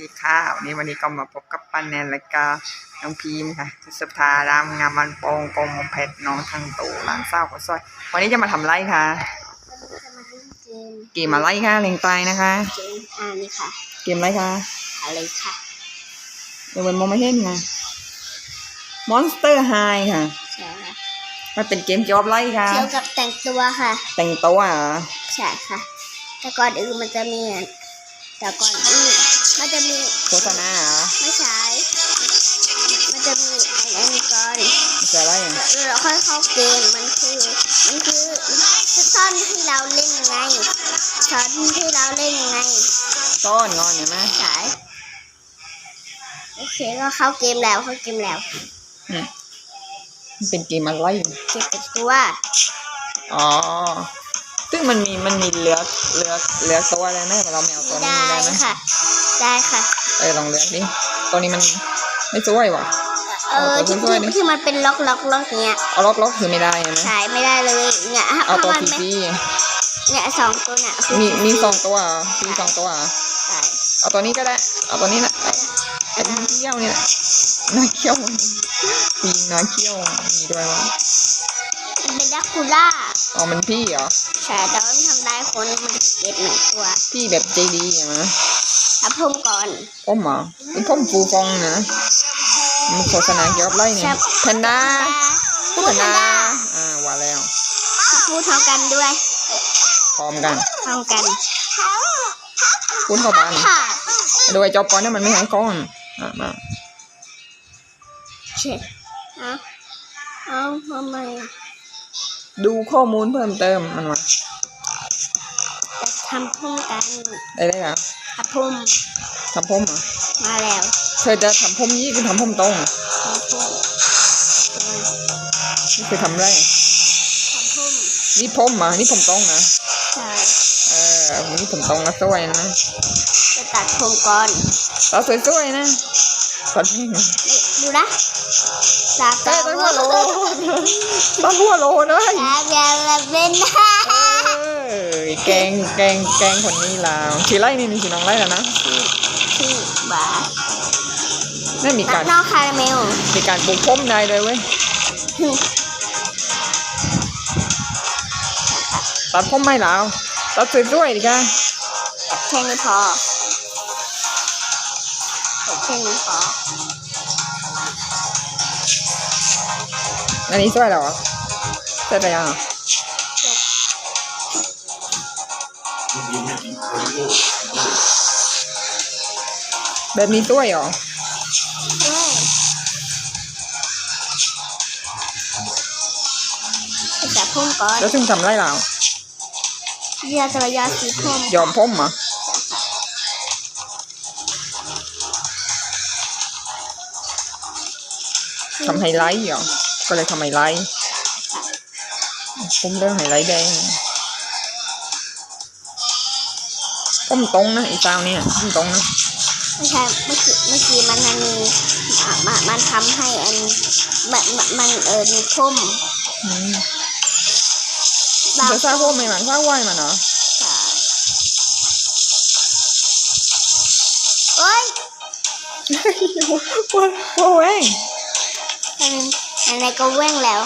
ดีค่ะ วันนี้วันนี้ก็มาพบกับปันแนนและก็น้องพีมค่ะทุสภารามงามมันโปงกรมเพชรน้องทางตู่ร้านเศร้าก็ซอย วันนี้จะมาทำไรค่ะจะมาเล่นเกมเกมอะไรค่ะเล็งตายนะคะเกมอ่านี่ค่ะเกมอะไรคะอะไรค่ะเดี๋ยวมันมองไม่เห็นค่ะ Monster High ค่ะใช่ค่ะมันเป็นเกมเกี่ยวกับไรค่ะเกี่ยวกับแต่งตัวค่ะ แต่งตัวเหรอใช่ค่ะแต่ก่อนอื่นมันจะมีอะ แต่ก่อนอื่นมันจะมีโฆษณาเหรอไม่ใช่มันจะมีไอ้อันนี้ก่อนมันจะอะไรอะเราค่อยเข้าเกมมันคือมันคือซ่อนที่เราเล่นยังไงซ่อนที่เราเล่นยังไงซ่อนงอนเห็นไหมใช่โอเคก็เข้าเกมแล้วเข้าเกมแล้วอืมมันเป็นเกมอะไรเก็บเป็นตัวอ๋อ ซึ่งมันมีมันมีเหลือเหลือเหลือตัวอะไรไหมเราไม่เอาตัวนี้ได้ได้ไหมค่ะ ได้ค่ะเออลองเลือกดิตัวนี้มันไม่ช่วยว่ะเออเอาที่ตัวช่วยดิที่ที่มันเป็นล็อกล็อกล็อกเนี้ยเอาล็อกล็อกคือไม่ได้ใช่ไหมใช้ไม่ได้เลยเนี่ยถ้าเอาตัวมันฟไม่รีเนี่ยสองตัวเนี่ยคือๆมีมีสองตัวเหรอฟรีสองตัวเหรอใช่เอาตัวนี้ก็ได้เอาตัวนี้นะไอ้น้าเขี้ยวเนี่ยน้าเขี้ยวปีน้าเขี้ยวมีด้วยวะมันเป็นดักคูล่า อ๋อมันพี่เหรอ ใช่แต่ว่ามันทำได้คนมันเก็บหนึ่งตัวพี่แบบใจดีใช่ไหมทับพุ่มก่อนพ่อมเหรอเป็นพ่อมฟูฟองนะมันโฆษณาเกี่ยวกับอะไรเนี่ยแพนด้าพูดแพนทันด้าด้าอ่าว่าแล้ว พูดเท่ากันด้วยพร้อมกันเท่ากันคุ้นเข้าบ้านค่ะดูไอ้จอบก่อนเนี่ยมันไม่ให้ก้อนอะมาเช่เอาเอาทำไมอะ ดูข้อมูลเพิ่มเติมมันวะจะทำพุ่มกันได้ได้เหรอทับพุ่มทำผมเหรอมาแล้วเธอจะทำผมยี่คือทำผมตรงทำพุ่มเออนี่คือทำไรทำพุ่มนี่ผมเหรอะนี่ผมตรงนะใช่เออนี่ผมตรงนะสวยนะจะตัดผมก่อนเราสวยๆนะตัดให้หน่อยนี่ดูนะ ตาเอ้ตายตัดหัวโลตัดหัวโลเลยตาแกละเป็นเออแกงแกงแกงคนนี้ลาวขี่ไล่นี่นี่ขี่น้องไล่แล้วนะที่บานี่มีการน้องคาราเมลมีการปลูกผมได้เลยเว้ยตัดผมไม่ลาวตัดสวยดิค่ะแค่นี้พอแค่นี้พอ อันนี้สวยแล้วเหรอใช่ไปยังอะแบบนี้สวยเหรอด้วยจับพุ่มก่อนแล้วซึ่งทำไรแล้วยาจะยาสีพุ่มยอมผมเหรอทำไฮไลท์เหรอ ก็เลยทำไฮไลท์ผมเรื่องไฮไลท์แดงผมตรงนะไอ้เจ้าเนี่ยผมตรงนะไม่ใช่เมื่อกี้เมื่อกี้มันมันมีอะมันมันทำให้อันมันมันมันเออมีพุ่มอืมบางจะสร้างพวกใหม่มันสร้างไหวมันเหรอใช่โอ๊ยว้าวว้าวเอง ให้มันอะไรก็แว่งแล้ว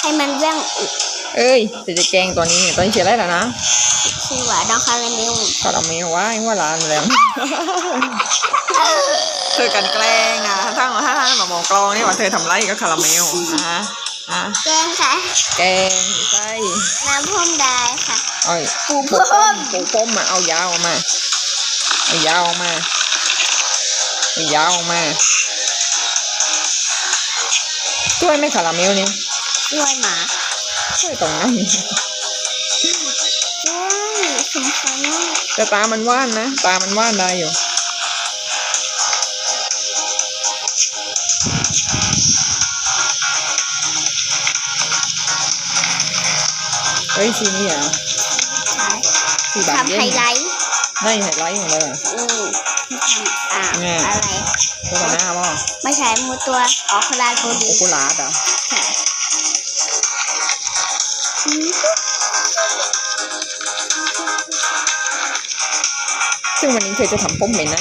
ให้มันแว่งอีกเอ้ยจะจะแกล้งตัวนี้ตัวนี้เขียนอะไรล่ะนะชื่อว่าดองคาราเมลคาราเมลว่าไอ้หัว่าร้านแล้วเธอกันแกล้งอะถ้าถ้าถ้ามามองกลองนี่ว่าเธอทำไรก็คาราเมลอะอะแกงค่ะ แกงไส้น้ำพุ่มได้ค่ะเอ้ยปูพปูรป้มปูป้มมาเอายาวออกมาเอายาวออกมาเอายาวออกมา ช่วยไหมคาราเมลนี่ด้วยหมาช่วยตรงนั้นด้วยสงสารมากแต่ตามันว่านนะ ตามันว่านได้อยู่เฮ้ยสีนี่เหรอใช่สีบานทำเย็ไฮนไลท์ไม่ไฮไลท์ของเราอะอืมทำอ่าแน่อะไร ตัวหน้าบ่ไม่ใช่มูตัวออกคลาดโบโอดีคูลาสอะค่ะอืมซึ่งวันนี้เธอจะทำผมไหมนะ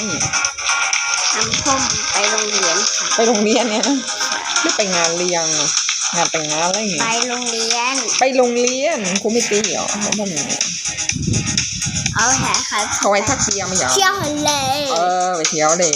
น้ำพ่มไปโรงเรียนค่ะ ไปโรงเรียนเนี่ยนะไม่ไปงานเลี้ยงอะงานแต่งงานอะไรอย่างไปเงี้ยโรงเรียน ไปโรงเรียนครูไม่ตีเหรอเขาทำยังไงเอาแห่ค่ะเขาไว้ทักเที่ยวไม่เหรอเที่ยวทะเลเออไปเที่ยวเลย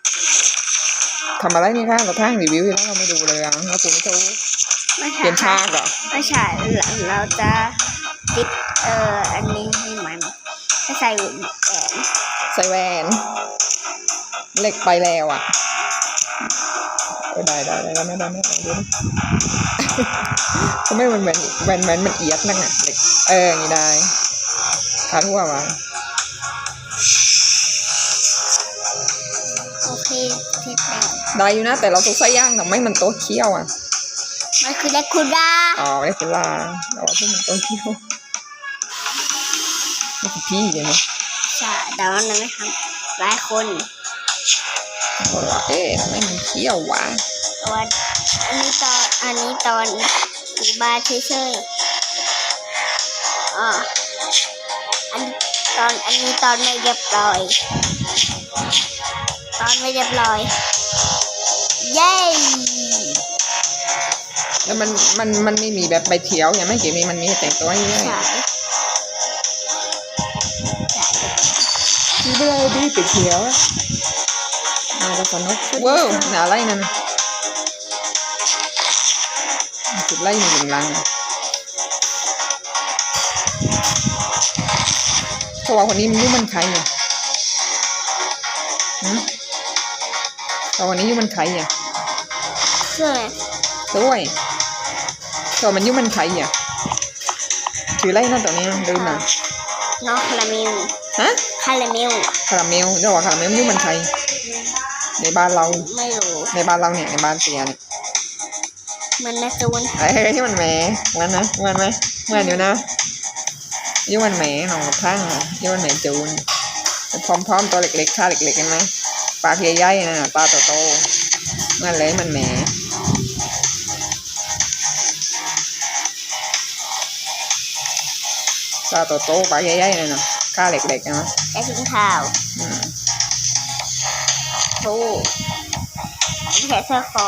ทำไมเด็กอะมันไม่เคยยอมทำอะไรของมันเนี่ยทำอะไรนี่คะเราทั้งรีวิวอยู่แล้วเราไม่ดูเลยอะแล้วกูไม่รู้ไม่เปลี่ยนใช่ฉากเหรอไม่ใช่เราจะติดเอ่ออันนี้ให้มันให้ใส่แหวนใส่แหวนเหล็กไปแล้วอะเออได้ได้ได้ได้ไม่ได้ไม่ได้ดูนะทำไมมันแหวนแหวนแหวนมันเอียดนักอะเหล็กเอออย่างนี้ได้ขาทั่วมาโอเคเสร็จแล้ว ได้อยู่นะ แต่เราต้องใส่ย่างทำไมมันโตเคี้ยวอะ มันคือเดคูด้าอ๋อไม่ได้เป็นลาเราว่าที่มันโตเคี้ยวนี่คือพี่เลยนะใช่แต่ว่ามันไม่ทำหลายคนบอกว่าเอ๊ะทำไมมันเคี้ยววะตอนอันนี้ตอนอันนี้ตอนอยู่บ้านเฉยๆอ๋ออันนี้ตอนอันนี้ตอนไม่เรียบร้อย ตอนไม่เรียบร้อย เย้แล้วมันมันมันไม่มีแบบไปเที่ยวอย่างไม่เกี่มีมันมีแต่งตัวอย่างเงี้ยใช่ใช่ที่ไม่ได้ดีไปเที่ยวอะมาแล้วสนุกว้าวหนาไรนั่นน่ะจุดไล่หนึ่งลังเขาว่าคนนี้มันยุ่มันใครเนี่ยหืมเขา วันนี้ยุ่มันใครเนี่ยเชื่อไหมด้วยเขามันยุ่มันใครเนี่ยถือไล่นั่นตัวนี้ลืมอะน้องคาราเมลฮะคาราเมลคาราเมลเดี๋ยวว่าคาราเมลมันยุ่มันใครในบ้านเราไม่รู้ในบ้านเราเนี่ยในบ้านเตียเนี่ยเหมันแม่จูนไอ้ไอ้ที่มันแหมเหมือนนะเหมือนไหมเหมือนอยู่นะยี่มันแหมหนองข้างอะยี่มันแหมจูนพร้อมๆตัวเล็กๆค่าเล็กๆเห็นไหม ปลาใหญ่ๆนะปลาโตๆเหมันเลยมันแหมปลาโตๆปลาใหญ่ๆนะเนาะค่าเล็กๆนะแต่ถึงข่าวอืมทูแผลเสื้อคอ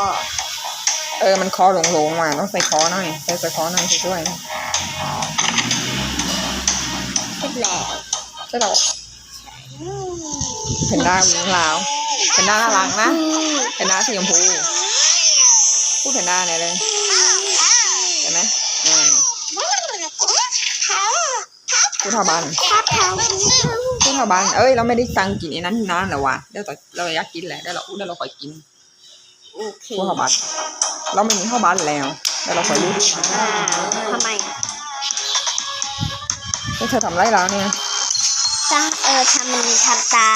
เออ มันคอหลงๆมาต้องใส่คอหน่อย ใส่ใส่คอหน่อยช่วยๆนะเสร็จแล้วใช่เราเป็นด้าวิ่งลาว เป็นด้าน่ารักนะเป็นด้าสีชมพูพูดเป็นด้าเนี่ยเลยเห็นไหมอืมพูดเท่าบ้านครับเขาพูดเท่าบ้านเอ้ยเราไม่ได้สั่งกินไอ้นั้นที่นั้นเหรอวะเดี๋ยวแต่เราอยากกินแหละเดี๋ยวเราอู้เดี๋ยวเราคอยกินโอเคพูดเท่าบ้านเราไม่มีเท่าบ้านแล้วเดี๋ยวเราคอยรู้ดีทำไมแล้วเธอทำไรแล้วเนี่ยจ้าเออทำมันทำตา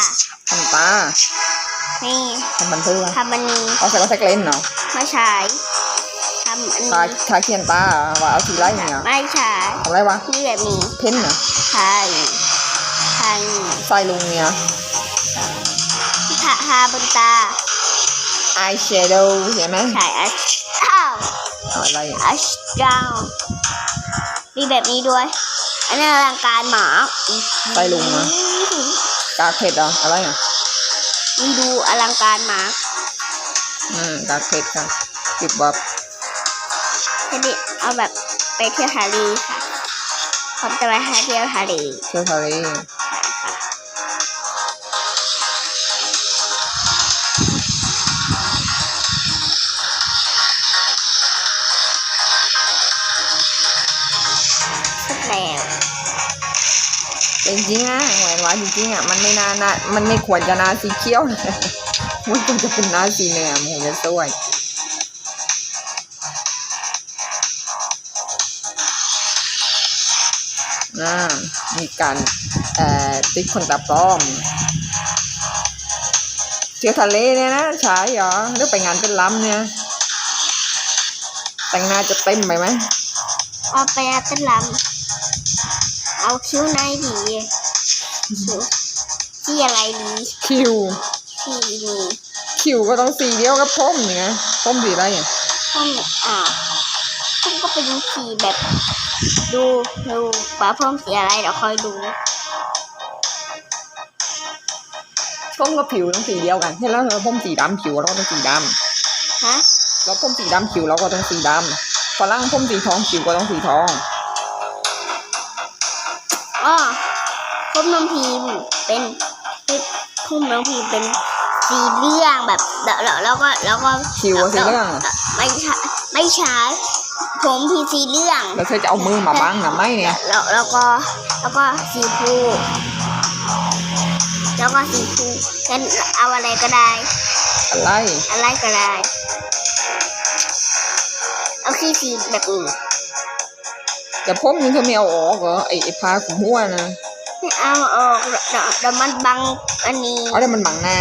ทำตา นี่ทำบันเทือทำมันนี้เอาใส่ก็ใส่เลนส์เนาะไม่ใช่ทำอันทานี้ทาเขียนตาว่าเอาสีไรเนี่ยไม่ใช่ทำไรวะนี่แบบนี้เพ้นเหรอใช่ทาใส่ลุงเนี่ยทาทาบนตาอายแชโดว์เห็นไหมใช่อัชอ้าวเอาอะไรอะอัชดาวมีแบบนี้ด้วย อันนี้อลังการหมาใส่ลุงนะกากเผ็ดเหรออะไรอะ นี่ดูอลังการหมาอืมกากเผ็ดค่ะติดบ๊อบแค่นี้เอาแบบไปเที่ยวทะเลค่ะผมจะไปหาเที่ยวทะเลเที่ยวทะเล จริงๆอะหวนหวานจริงๆอะมันไม่นานะมันไม่ควรจะนาสีเขียวมันควรจะเป็นนาสีแหนมมันจะสวยอ่ามีการเอ่อติดคนตาปลอมเที่ยวทะเลเนี่ยนะใช่เหรอหรือไปงานเป็นล้ำเนี่ย แต่งหน้าจะเต็มไปไหมเอาไปอาตลำ เอาคิ้วไหนดีคิ้วที่อะไรดีคิวที่ดีคิวก็ต้องสีเดียวกับผมนี่นะผมสีอะไรอะห้องอ่าผมก็ไปดูสีแบบ ดูดูว่าเพิ่มสีอะไรเดี๋ยวคอยดูผมกับผิวต้องสีเดียวกันใช่แล้วเราผมสีดำผิวเราก็ต้องสีดฮะำแล้วผมสีดำผิวเราก็ต้องสีดำฝรั่งผมสีทองผิวก็ต้องสีทอง อ๋อพุ่มน้องพีมเป็นพุ่มน้องพีมเป็นสีเหลืองแบบแล้วแล้วแล้วก็แล้วก็ผิวก็สีเหลืองอะไม่ใช่ไม่ใช่ผมพีสีเหลืองแล้วเธอจะเอามือมาบังนะไม่เนี่ยแล้วแล้วก็แล้วก็สีฟูแล้วก็สีฟูงั้นเอาอะไรก็ได้ อะไรอะไรก็ได้เอาขี้สีแบบอื่น แต่ผมยังเธอไม่เอาออกเหรอไอ้ไอ้พาขุมหัวนะไม่เอาออกเดี๋ยวเดี๋ยวมันบังอันนี้เอาแต่มันบังหน้า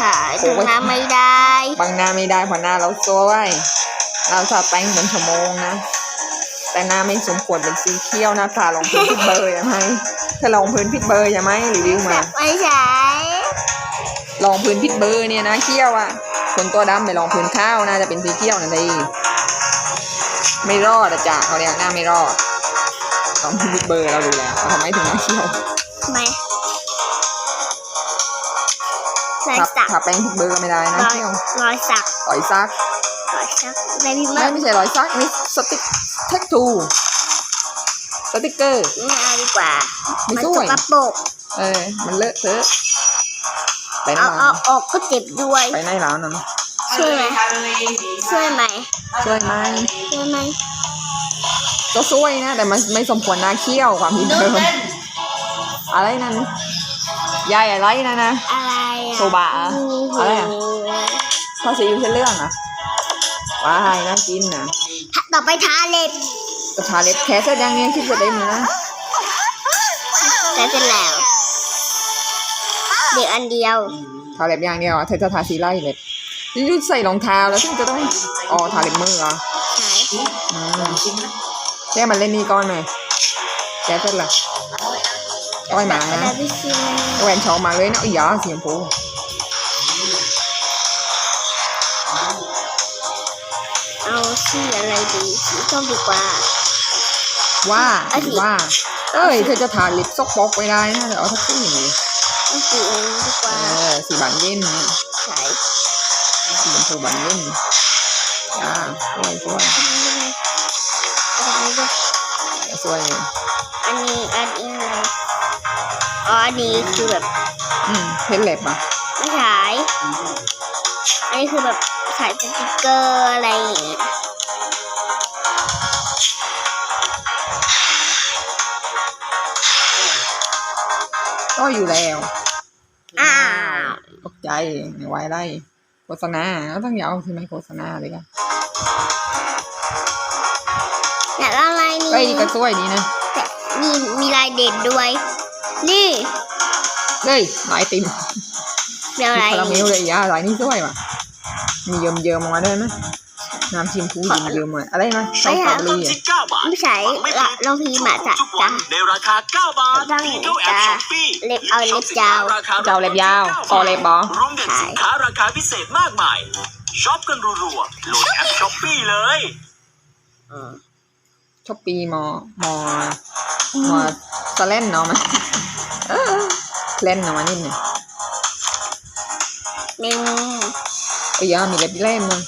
ขายถึงน้ำไม่ได้ บังหน้าไม่ได้เพราะหน้าเราสวยเราจะแต่งเป็นชั่วโมงนะ แต่หน้าไม่สมควรเป็นสีเขียวนะทาลองพื้นพิดเบอร์ใช่ไหมถ้าลองพื้นพิดเบอร์ใช่ไหมรีวิวมาไม่ใช่ลองพื้นพิดเบอร์เนี่ยนะเขี้ยวอะคนตัวดำไปลองพื้นข้าวน่าจะเป็นสีเขี้ยวนั่นเองไม่รอดอะจ้ะเขาเรียกหน้าไม่รอด ลองพื้นพิดเบอร์เราดูแล้วว่าทำไมถึงหน้าเขี้ยวทำไมรอยถ้าสักถ้าแป้งพิดเบอร์ก็ไม่ได้นะรอยเขี้ยวรอยสักต่อยซักรอยสักได้พี่ไม่มากไม่ใช่รอยซักนี่สติ๊กแท็กทูสติ๊กเกอร์ไม่เอาดีกว่าไม่มันสสวยกปรกเออ มันเลอะเทอะไปไหนเอาแล้เอาวออกก็เจ็บด้วยไปไหนแล้วนั่นช่วยไหมช่วยไหมช่วยไหมช่วยไหม ก็ช่วยนะ แต่มันไม่สมควรนาเขี้ยวความผิดเดิมอะไรนั่นยายอะไรนั่นนะอะไรอะโซบะอะอะไรอะภาษีอยู่เช่นเรื่องอะว้ายน่ากินนะต่อไปทาเล็บกระชาเล็บแค่เส้นยังเนี้ยคิดจะได้มือนะแต่เสร็จแล้วเดี๋ยวอันเดียวทาเล็บอย่างเดียวอะเธอจะทาสีไล่เล็บนี่ยุดใส่รองเท้าแล้วถึงจะต้องอ๋อทาเล็บมือเหรอใช่อืม แค่มันเล่นนี่ก้อนไหมแกเสร็จละอ้อยหมาแล้วนะพี่ชิมแหวนชอมาเลยนะอีหยาสีชมพูเอาสีอะไรดีสีส้มดีกว่า ว่าเอาสิว่า เอ้ยเธอจะทาลิปซอกปอกไปได้นะเดี๋ยวเอาทักซี่นี่เอาสีนี้ดีกเอว่าอสีบานเย็นนี่ใช่สีชมพูบานเย็นจ้าสวยสวย เอาอันนี้ด้วยสวยอันนี้อันนี้อะไรอ๋ออันนี้คือแบบ อืมเพชรเล็บอะไม่ใช่อันนี้คือแบบใส่สติกเกอร์อะไรอย่างงี้ก็อยู่แล้วอ้าวตกใจไม่ไหวไรโฆษณาแล้วต้องอยาวใช่ไหมโฆษณาเลยกันเนี่ย แล้วอะไรนี่เอ้ยก็สวยดีนะแต่มีมีลายเด็ดด้วย นี่เฮ้ยลายติมเดี๋ยวอะไรคาราเมลเลยอะลายนี้สวยว่ะมีเยิ้มเยิ้มๆออกมาด้วยไหมน้ำชิมพูเยิ้มเยิ้มๆมาอะไรนะซอสสตรอเบอต้นรี่ที่อะ9บาทไม่ใช่ละลองพีมาจะทุกวัจะนในราคา9บาทต้องพีเข้าแอปจะช้อปปี้เล็บเอาเล็บยาวเจ้าเล็บยาวคอเล็บบอรวมเด็ดสินค้าราคาพิเศษมากมายช็อปกันรัวๆโหลดแอปช้อปปี้เลย ชอบปีมอ มอ มอสเล่นเนาะมันเล่นเนาะมันนิดหนึ่งหนึ่งเอ้ยอะมีเล็บเล่มนึง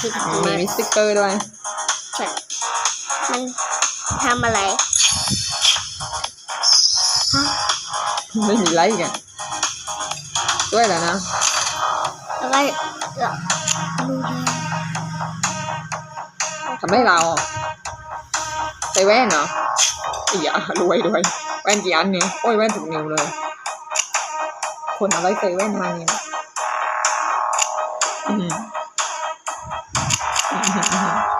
สิบมีมันมีสติ๊กเกอร์ด้วยมันทำอะไรไม่มีไลค์กันด้วยแล้วนะแล้วก็แล้วดูดิ ทำให้เราใส่แว่นเหรออีอะรวยด้วยแว่นกี่อันเนี่ยโอ้ยแว่นถูกนิ้วเลย คนอะไรใส่แว่นมาเนี่ย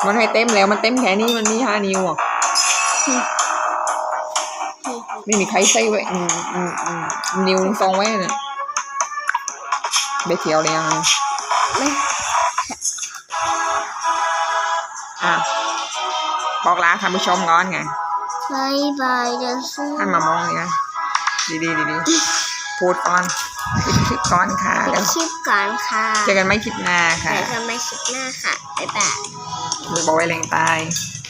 มันให้เต็มแล้วมันเต็มแค่นี้มันมีห้านิ้วอะไม่มีใครใส่แว่นนิ้วสองแว่นอะไปเที่ยวเลยยัง บอกลาท่านผู้ชมก่อนไงบายบายเดี๋ยวซื้อท่านมามองนี่ไงดีดีดีดีพูดก่อนปิดคลิปก่อนค่ะปิเดี๋ยดวคลิปก่อนค่ะเจอกันไม่คลิปหน้าค่ะเดี๋ยวจะมาคลิปหน้าค่ะบ๊ายบายบอกไว้แรงตายบ